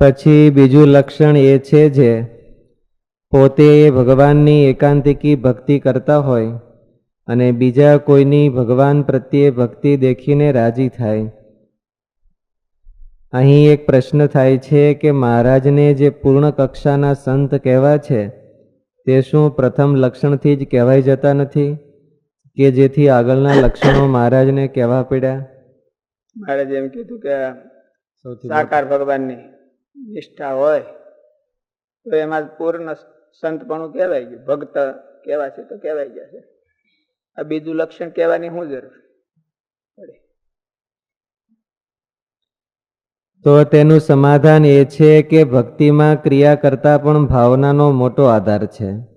પછી બીજું લક્ષણ એ છે જે પોતે ભગવાનની એકાંતિકી ભક્તિ કરતા હોય અને બીજા કોઈની ભગવાન પ્રત્યે ભક્તિ દેખીને રાજી થાય. અહીં એક પ્રશ્ન થાય છે કે મહારાજને જે પૂર્ણ કક્ષાના સંત કહેવા છે તે શું પ્રથમ લક્ષણથી જ કહેવાઈ જતા નથી કે જેથી આગળના લક્ષણો મહારાજને કહેવા પડ્યા? મારે એમ કીધું કે સાકાર ભગવાનની. નિષ્ઠા હોય તો એમાં પૂર્ણ સંતપણું કહેવાય ગયું. ભક્ત કહેવા છે તો કહેવાય ગયા છે. આ બીજું લક્ષણ કહેવાની શું જરૂર? પડે. તો તેનું સમાધાન એ છે કે ભક્તિમાં ક્રિયા કરતા પણ ભાવનાનો મોટો આધાર છે.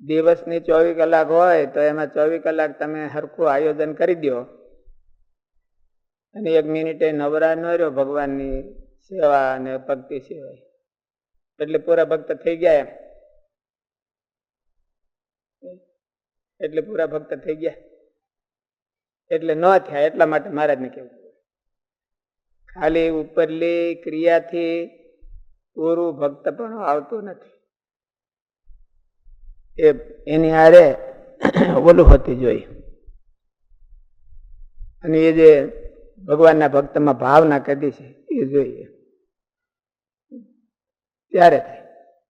દિવસની ચોવીસ કલાક હોય તો એમાં ચોવીસ કલાક તમે સરખું આયોજન કરી દો. અને એક મિનિટે નવરા ન ભગવાનની સેવા અને ભક્તિ સિવાય. એટલે પૂરા ભક્ત થઈ ગયા એમ. એટલે પૂરા ભક્ત થઈ ગયા. એટલે ન થયા, એટલા માટે મહારાજને કેવું ખાલી ઉપરલી ક્રિયાથી પૂરું ભક્ત પણ આવતું નથી. એ એની હારે ઓલું હોતી જોઈ. અને એ જે ભગવાનના ભક્તમાં ભાવના કદી છે? એ જોઈએ. ત્યારે થાય.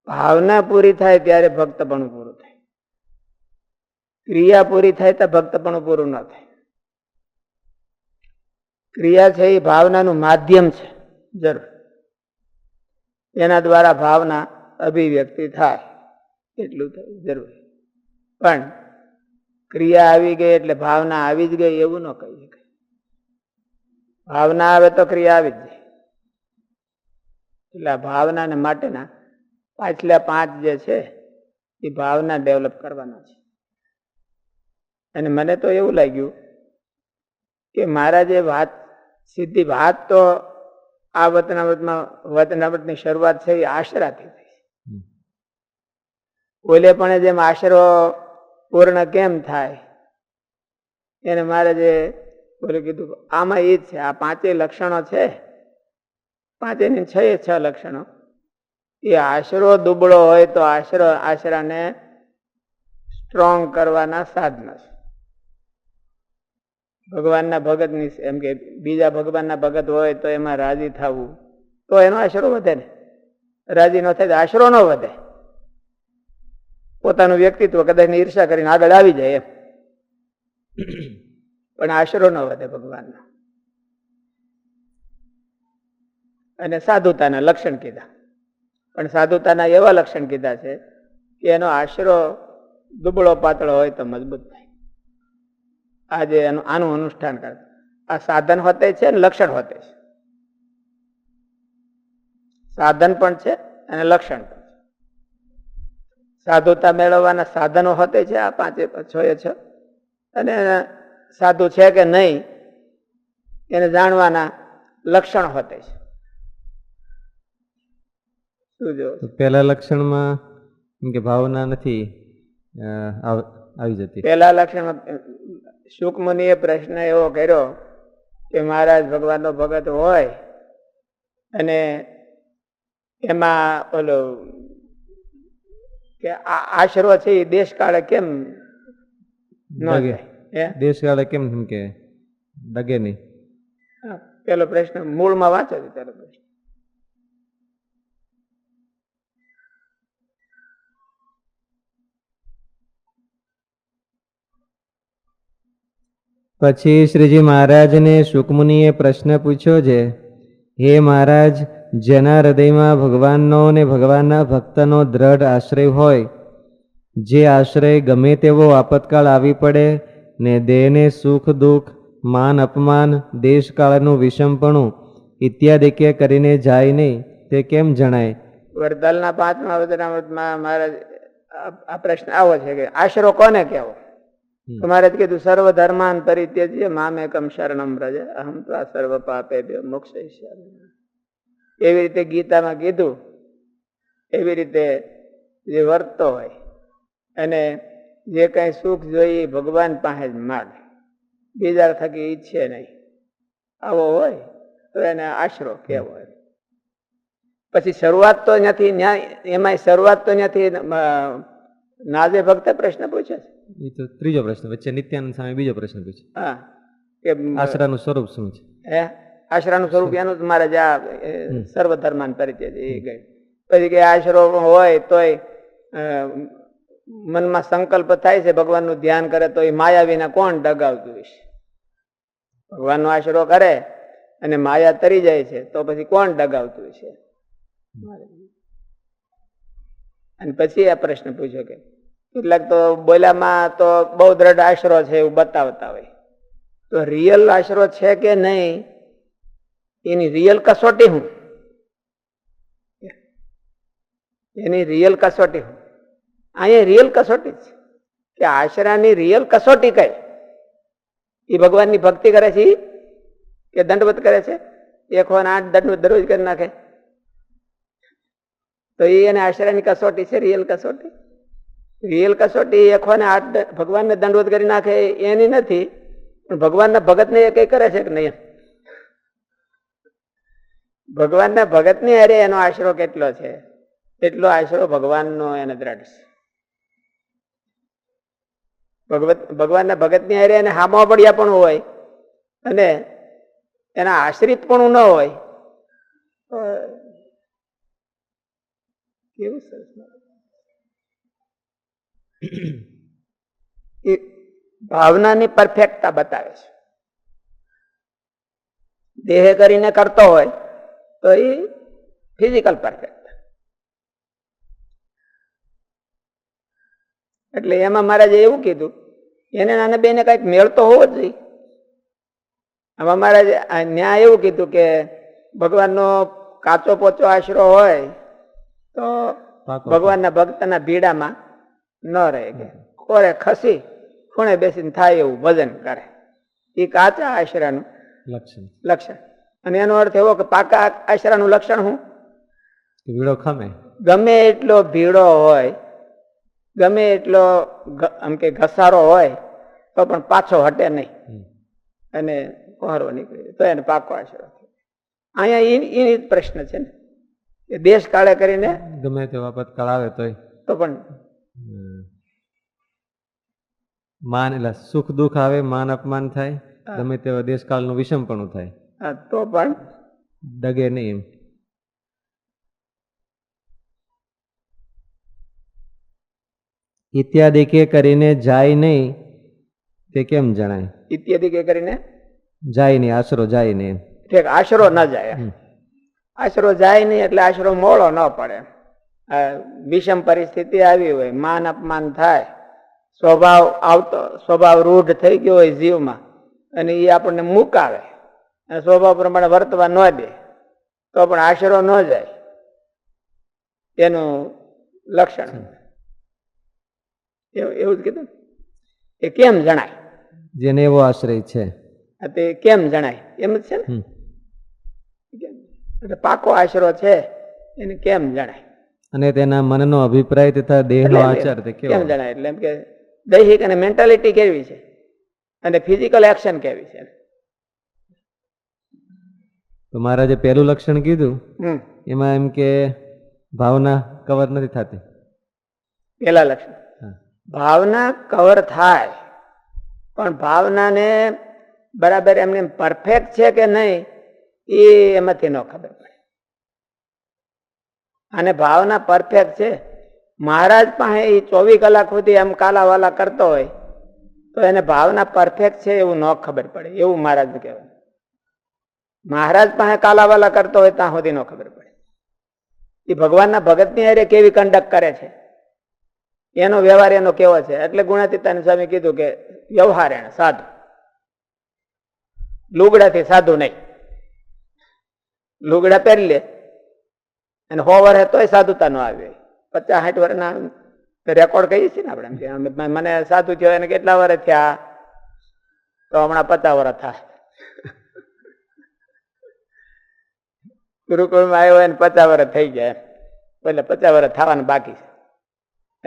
ભાવના પૂરી થાય ત્યારે ભક્ત પણ પૂરું થાય. ક્રિયા પૂરી થાય તો ભક્ત પણ પૂરું ન થાય. ક્રિયા છે એ ભાવનાનું માધ્યમ છે. જરૂર. એના દ્વારા ભાવના અભિવ્યક્તિ થાય. એટલું જરૂર. પણ ક્રિયા આવી ગઈ એટલે ભાવના આવી જ ગઈ એવું ન કહી શકાય ભાવના આવે તો ક્રિયા આવી જ જાય. એટલે ભાવના ભાવનાને માટેના પાછલા પાંચ જે છે એ ભાવના ડેવલપ કરવાના છે. અને મને તો એવું લાગ્યું કે મારા જે વાત સીધી વાત તો આ વતનાવતમાં વતનાવતની શરૂઆત છે એ આશરાથી થઈ. ઓલે પણ જેમ આશરો પૂર્ણ કેમ થાય એને મારે જે બોલે કીધું આમાં એ જ છે, આ પાંચે લક્ષણો છે. પાંચેય છ એ છ લક્ષણો. એ આશરો દુબળો હોય તો આશરો, આશરાને સ્ટ્રોંગ કરવાના સાધન છે. ભગવાનના ભગતની એમ કે બીજા ભગવાનના ભગત હોય તો એમાં રાજી થવું. તો એનો આશરો વધે ને. રાજી ન થાય તો આશરો ન વધે. પોતાનું વ્યક્તિત્વ કદાચ ઈર્ષા કરીને આગળ આવી જાય એમ. પણ આશરો ન વધે ભગવાનનો. અને સાધુતાના લક્ષણ કીધા. પણ સાધુતાના એવા લક્ષણ કીધા છે કે એનો આશરો દુબળો પાતળો હોય તો મજબૂત થાય. આજે એનું આનું અનુષ્ઠાન કરતા આ સાધન હોતે છે અને લક્ષણ હોતે છે. સાધન પણ છે અને લક્ષણ પણ છે. સાધુતા મેળવવાના સાધનો હોતે છે આ પાંચે છ એ છ. અને સાધુ છે કે નહીં એને જાણવાના લક્ષણ હોતે છે. પહેલા લક્ષણમાં કે ભાવના નથી આવી જતી. પહેલા લક્ષણમાં એ પ્રશ્ન એવો કર્યો કે મહારાજ ભગવાનનો ભગત હોય અને એમાં ઓલો કે આ આશરો છે એ દેશકાળે કેમ ન. જાય હે? દેશકાળે કેમ કે ડગે નહીં? પેલો પ્રશ્ન મૂળમાં વાંચો છે પેલો પ્રશ્ન. પછી શ્રીજી મહારાજને શુકમુનિએ પ્રશ્ન પૂછ્યો છે હે મહારાજ જેના હૃદયમાં ભગવાનનો ને ભગવાનના ભક્તનો દ્રઢ આશ્રય હોય જે આશ્રય ગમે તેવો આપતકાળ આવી પડે ને દેહને સુખ દુઃખ માન અપમાન દેશકાળનું વિષમપણું ઇત્યાદિ કે કરીને જાય નહીં તે કેમ જણાય? વરદાલના પાંચમા વચનામૃતમાં મારા આ- પ્રશ્ન આવો છે કે આશરો કોને કહેવો. તો મહારાજ કીધું સર્વ ધર્માન પરિત્યજ્ય મામેકમ શરણમ વ્રજ અહમ તો આ સર્વ પાપે મોક્ષ એવી રીતે ગીતામાં કીધું એવી રીતે જે વર્તતો હોય અને જે કઈ સુખ જોઈએ ભગવાન પાસે જ માગે. બીજા થકી ઈચ્છે નહીં. આવો હોય તો એને આશરો એમ. પછી શરૂઆત તો ત્યાંથી એમાંય શરૂઆત તો ત્યાંથી નાજે ભક્તે પ્રશ્ન પૂછે છે. એ તો ત્રીજો પ્રશ્ન વચ્ચે નિત્યાનંદ સામે બીજો પ્રશ્ન પૂછ્યો હા કે આશરાનું સ્વરૂપ શું છે? હે? આશરાનું સ્વરૂપ એનું મારે જે આ સર્વધર્માન પરિચય છે એ ગઈ. પછી કે આશરો હોય તોય મનમાં સંકલ્પ થાય છે, ભગવાનનું ધ્યાન કરે તો એ માયા વિના કોણ ડગાવતું હશે? ભગવાનનો આશરો કરે અને માયા તરી જાય છે, તો પછી કોણ ડગાવતું હશે? અને પછી આ પ્રશ્ન પૂછ્યો કે કેટલાક તો બોલામાં તો બહુ દ્રઢ આશરો છે એવું બતાવતા હોય. તો રિયલ આશરો છે કે નહીં? એની રિયલ કસોટી હું? એની રિયલ કસોટી હું? અહીંયા રિયલ કસોટી છે. કે આશરાની રિયલ કસોટી કઈ? એ ભગવાનની ભક્તિ કરે છે? કે દંડવત કરે છે? એક વાર આઠ દંડવત દરરોજ કરી નાખે. તો એ એને આશરાની કસોટી છે રિયલ કસોટી. રિયલ કસોટી એક ને આઠ ભગવાનને દંડવત કરી નાખે એની નથી, પણ ભગવાનના ભગતને એ કઈ કરે છે કે નહીં? ભગવાનના ભગતની અરે એનો આશરો કેટલો છે? એટલો આશરો ભગવાનનો એને દ્રઢ છે. ભગવત, ભગવાનના ભગતની હારે એને હામો પડ્યા પણ હોય અને એના આશ્રિત પણ ન હોય. કેવું સરસ એ ભાવનાની પરફેક્ટતા બતાવે છે. દેહ કરીને કરતો હોય તો એ ફિઝિકલ પરફેક્ટ એટલે એમાં મહારાજે એવું કીધું એને નાને બેને કંઈક મેળ તો હોવો જ જોઈએ આમાં મહારાજે ન્યાય એવું કીધું કે ભગવાનનો કાચો પોચો આશરો હોય તો ભગવાનના ભક્તના ભીડામાં ન રહે કે. કોરે ખસી ખૂણે બેસીને થાય એવું ભજન કરે. એ કાચા આશરાનું લક્ષણ. લક્ષણ. અને એનો અર્થ એવો કે પાકા આશરાનું લક્ષણ શું? ભીડો ખમે. ગમે એટલો ભીડો હોય ગમે એટલો આમ કે ઘસારો હોય તો પણ પાછો હટે નહીં. અને કોહરો નીકળે. તો એને પાકો આશરો અહીંયા એની પ્રશ્ન છે ને. એ દેશ કાળે કરીને ગમે તે આપતકાળ આવે તોય. તો પણ માન એટલે સુખ દુઃખ આવે માન અપમાન થાય. ગમે તેવા દેશકાળનું વિષમપણું થાય. તો પણ ડગે નહીં એમ. ઇત્યાદિ કે કરીને જાય નહીં તે કેમ જણાય? ઇત્યાદિ કે કરીને? જાય નહીં આશરો જાય નહીં. ઠીક આશરો ન જાય. આશરો જાય નહીં એટલે આશરો મોળો ન પડે. આ વિષમ પરિસ્થિતિ આવી હોય માન અપમાન થાય સ્વભાવ આવતો સ્વભાવ રૂઢ થઈ ગયો હોય જીવમાં અને એ આપણને મુકાવે અને સ્વભાવ પ્રમાણે વર્તવા ન દે તો પણ આશરો ન જાય. એનું લક્ષણ. એવું જ કીધું એ કેમ જણાય? જેને એવો આશ્રય છે. તે કેમ જણાય? એમ જ છે ને? એટલે પાકો આશરો છે એને કેમ જણાય? અને તેના મનનો અભિપ્રાય તથા દેહનો આચાર તે કેમ જણાય? એટલે એમ કે દૈહિક અને મેન્ટાલિટી કેવી છે? અને ફિઝિકલ એક્શન કેવી છે? તો મહારાજે પહેલું લક્ષણ કીધું એમાં એમ કે ભાવના કવર નથી થતી. પેલા લક્ષણ. ભાવના કવર થાય. પણ ભાવનાને બરાબર એમને પરફેક્ટ છે કે નહીં, એ એમાંથી ન ખબર પડે. અને ભાવના પરફેક્ટ છે. મહારાજ પાસે એ ચોવીસ કલાક સુધી એમ કાલાવાલા કરતો હોય, તો એને ભાવના પરફેક્ટ છે એવું ન ખબર પડે, એવું મહારાજ કહેવાય. મહારાજ પાસે કાલાવાલા કરતો હોય, ત્યાં સુધી ન ખબર પડે. એ ભગવાનના ભગતની અરે કેવી કંડક કરે છે? એનો વ્યવહાર એનો કેવો છે? એટલે ગુણાતીતાન સ્વામી કીધું કે વ્યવહાર એને સાધુ. લુગડાથી સાધુ નહીં. લુગડા પહેરી લે. અને સો વર્ષે તોય સાધુતા નો આવે. પચાસ, સાઠ વર્ષના રેકોર્ડ કહીએ છીએ ને આપણે મને સાધુ થયો, એને કેટલા વર્ષ થયા? તો હમણાં પચાસ વર્ષ થાય. ગુરુકુળમાં આવ્યો એને પચાસ વર્ષ થઈ ગયા એટલે પચાસ વર્ષ થવાનું બાકી છે.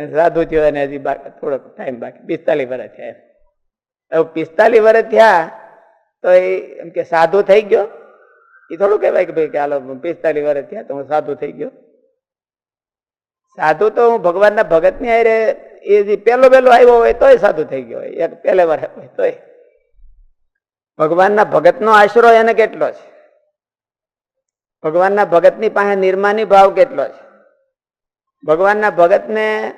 સાધુ થયો એને હજી થોડોક ટાઈમ બાકી, પિસ્તાલીસ વર્ષ થયા. હવે પિસ્તાલીસ વર્ષ થયા તો એમ કે સાધુ થઈ ગયો? એ થોડું કહેવાય કે ભાઈ કે હાલો પિસ્તાલીસ વર્ષ થયા તો હું સાધુ થઈ ગયો. સાધુ તો હું ભગવાનના ભગતની હારે એ જે પહેલો પહેલો આવ્યો હોય તોય સાધુ થઈ ગયો હોય. એક પહેલે વર્ષ હોય તોય. ભગવાનના ભગતનો આશરો એને કેટલો છે? ભગવાનના ભગતની પાસે નિર્માની ભાવ કેટલો છે? ભગવાનના ભગતને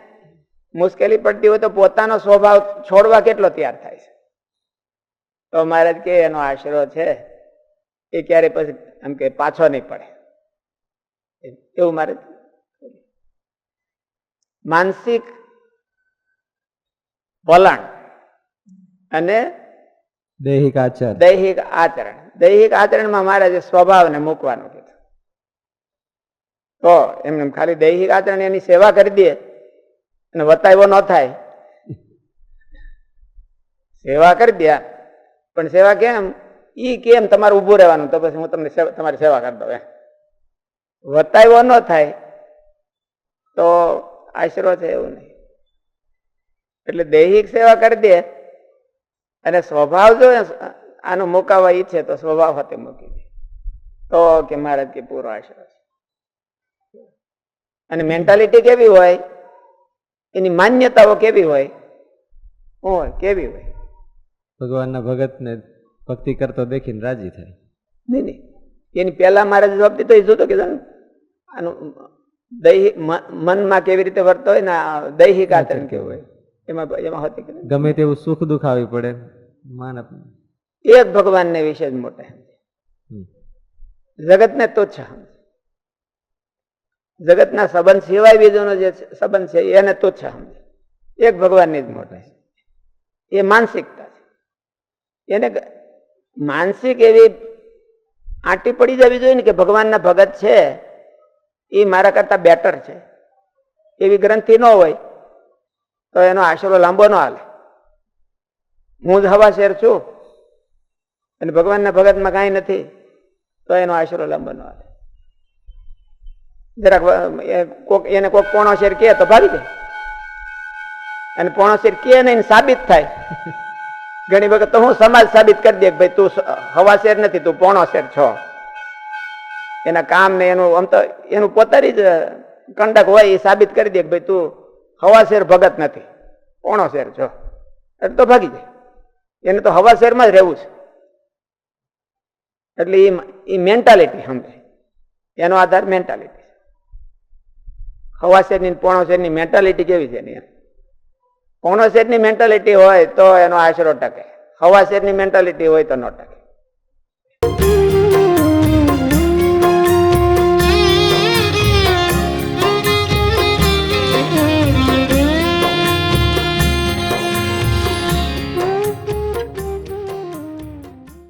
મુશ્કેલી પડતી હોય તો પોતાનો સ્વભાવ છોડવા કેટલો તૈયાર થાય છે? તો મહારાજ કે એનો આશરો છે એ ક્યારે પછી એમ કે પાછો નહીં પડે. એવું મારે માનસિક વલણ અને દૈહિક આચરણ. દૈહિક આચરણ. દૈહિક આચરણમાં મહારાજે સ્વભાવને મૂકવાનું કીધું. તો એમને એમ ખાલી દૈહિક આચરણ એની સેવા કરી દે. અને વતાવ્યો ન થાય. સેવા કરી દે. પણ સેવા કેમ? ઈ કેમ તમારે ઊભું રહેવાનું? તો પછી હું તમને તમારી સેવા કરી દઉં વતાવ્યો ન થાય. તો આશરો છે એવું નહીં. એટલે દૈહિક સેવા કરી દે. અને સ્વભાવ જો આનો મુકાવા ઈચ્છે તો સ્વભાવ હાથે મૂકી દે. તો કે મારા કે પૂરો આશરો છે. અને મેન્ટાલિટી કેવી હોય? એની માન્યતાઓ કેવી હોય? હોય કેવી હોય? ભગવાનના ભગતને ભક્તિ કરતો દેખીને રાજી થાય. નહીં નહીં. એની પહેલા મારા જવાબ તો એ જોતો કે આનું દૈહિક મનમાં કેવી રીતે વર્તો હોય ને દૈહિક આચરણ કેવું હોય? એમાં એમાં હોતી કે ગમે તેવું સુખ દુઃખ આવી પડે માન એક ભગવાનને વિશે જ મોટે જગતને જગતને જ સમજે. જગતના સંબંધ સિવાય બીજોનો જે છે- સંબંધ છે, એને તુચ્છ સમજે. એક ભગવાનની જ મોટે એ માનસિકતા છે. એને માનસિક એવી આંટી પડી જવી જોઈએ ને કે ભગવાનના ભગત છે, એ મારા કરતાં બેટર છે. એવી ગ્રંથિ ન હોય, તો એનો આશરો લાંબો ન હાલે. હું જ હવા શેર છું અને ભગવાનના ભગતમાં કાંઈ નથી, તો એનો આશરો લાંબો ન હાલે. જરાક કોક, એને કોક પોણો શેર કહે તો ભાગી દે અને પોણો શેર કહે નહીં સાબિત થાય. ઘણી વખત તો હું સમાજ સાબિત કરી દે ભાઈ તું હવા શેર નથી, તું પોણો શેર છો. એના કામ ને એનું, આમ તો એનું પોતાની જ કંડક હોય એ સાબિત કરી દે ભાઈ તું હવા શેર ભગત નથી, પોણો શેર છો. એટલે તો ભાગી જાય. એને તો હવા શેરમાં જ રહેવું છે. એટલે એ મેન્ટાલિટી સમજે એનો આધાર મેન્ટાલિટી હવા શેરની પોણો શેરની મેન્ટાલિટી કેવી છે એની. પોણો શેરની મેન્ટાલિટી હોય તો એનો આશરો ટકે હવા શેરની મેન્ટાલિટી હોય તો ન ટકે